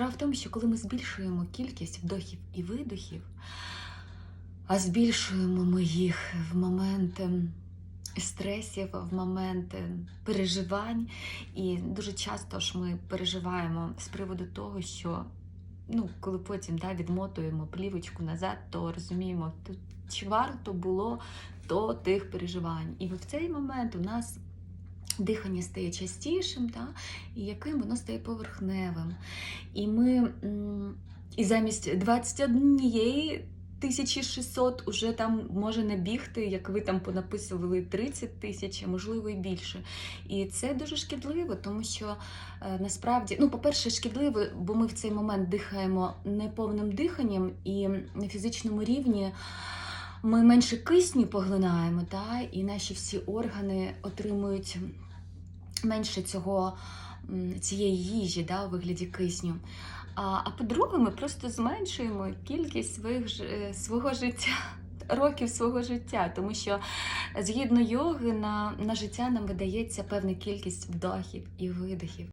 Справа в тому, що коли ми збільшуємо кількість вдохів і видохів, а збільшуємо ми їх в моменти стресів, в моменти переживань, і дуже часто ж ми переживаємо з приводу того, що ну, коли потім да, відмотуємо плівочку назад, то розуміємо, чи варто було то тих переживань. І в цей момент у нас дихання стає частішим, та, і яким воно стає поверхневим. І ми і замість 21 1600 уже там може набігти, як ви там понаписували 30 тисяч, а можливо і більше. І це дуже шкідливо, тому що е, насправді, ну, по-перше, шкідливо, бо ми в цей момент дихаємо неповним диханням і на фізичному рівні. Ми менше кисню поглинаємо, та, і наші всі органи отримують менше цього, цієї їжі да, у вигляді кисню. А, а по-друге, ми просто зменшуємо кількість своїх, е, свого життя, років свого життя, тому що згідно йоги на, на життя нам видається певна кількість вдохів і видохів.